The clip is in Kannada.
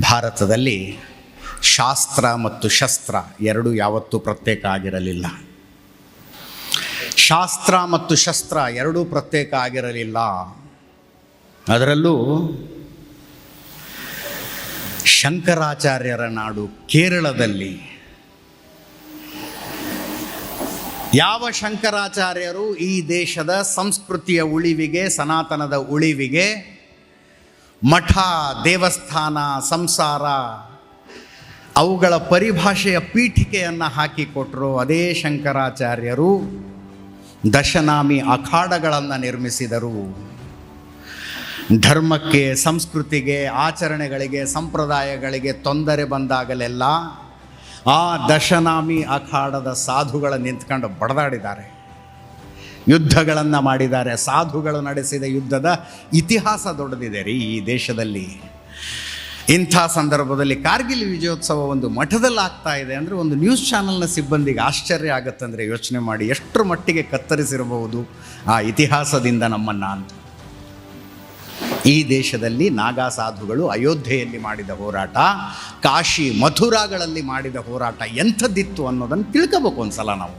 ಭಾರತದಲ್ಲಿ ಶಾಸ್ತ್ರ ಮತ್ತು ಶಸ್ತ್ರ ಎರಡು ಯಾವತ್ತೂ ಪ್ರತ್ಯೇಕ ಆಗಿರಲಿಲ್ಲ. ಶಾಸ್ತ್ರ ಮತ್ತು ಶಸ್ತ್ರ ಎರಡೂ ಪ್ರತ್ಯೇಕ ಆಗಿರಲಿಲ್ಲ. ಅದರಲ್ಲೂ ಶಂಕರಾಚಾರ್ಯರ ನಾಡು ಕೇರಳದಲ್ಲಿ ಯಾವ ಶಂಕರಾಚಾರ್ಯರು ಈ ದೇಶದ ಸಂಸ್ಕೃತಿಯ ಉಳಿವಿಗೆ, ಸನಾತನದ ಉಳಿವಿಗೆ ಮಠ, ದೇವಸ್ಥಾನ, ಸಂಸಾರ, ಅವುಗಳ ಪರಿಭಾಷೆಯ ಪೀಠಿಕೆಯನ್ನು ಹಾಕಿಕೊಟ್ಟರು ಅದೇ ಶಂಕರಾಚಾರ್ಯರು ದಶನಾಮಿ ಅಖಾಡಗಳನ್ನು ನಿರ್ಮಿಸಿದರು. ಧರ್ಮಕ್ಕೆ, ಸಂಸ್ಕೃತಿಗೆ, ಆಚರಣೆಗಳಿಗೆ, ಸಂಪ್ರದಾಯಗಳಿಗೆ ತೊಂದರೆ ಬಂದಾಗಲೆಲ್ಲ ಆ ದಶನಾಮಿ ಅಖಾಡದ ಸಾಧುಗಳ ನಿಂತ್ಕೊಂಡು ಬಡದಾಡಿದ್ದಾರೆ. ಯುದ್ಧಗಳನ್ನು ಮಾಡಿದ್ದಾರೆ, ಸಾಧುಗಳು ನಡೆಸಿದ ಯುದ್ಧದ ಇತಿಹಾಸ ದೊಡ್ಡದಿದೆ ರೀ ಈ ದೇಶದಲ್ಲಿ. ಇಂಥ ಸಂದರ್ಭದಲ್ಲಿ ಕಾರ್ಗಿಲ್ ವಿಜಯೋತ್ಸವ ಒಂದು ಮಠದಲ್ಲಿ ಆಗ್ತಾ ಇದೆ ಅಂದರೆ ಒಂದು ನ್ಯೂಸ್ ಚಾನಲ್ನ ಸಿಬ್ಬಂದಿಗೆ ಆಶ್ಚರ್ಯ ಆಗುತ್ತಂದರೆ ಯೋಚನೆ ಮಾಡಿ ಎಷ್ಟರ ಮಟ್ಟಿಗೆ ಕತ್ತರಿಸಿರಬಹುದು ಆ ಇತಿಹಾಸದಿಂದ ನಮ್ಮನ್ನು ಅಂತ. ಈ ದೇಶದಲ್ಲಿ ನಾಗಾ ಸಾಧುಗಳು ಅಯೋಧ್ಯೆಯಲ್ಲಿ ಮಾಡಿದ ಹೋರಾಟ, ಕಾಶಿ ಮಥುರಾಗಳಲ್ಲಿ ಮಾಡಿದ ಹೋರಾಟ ಎಂಥದ್ದಿತ್ತು ಅನ್ನೋದನ್ನು ತಿಳ್ಕೋಬೇಕು ಒಂದ್ಸಲ ನಾವು.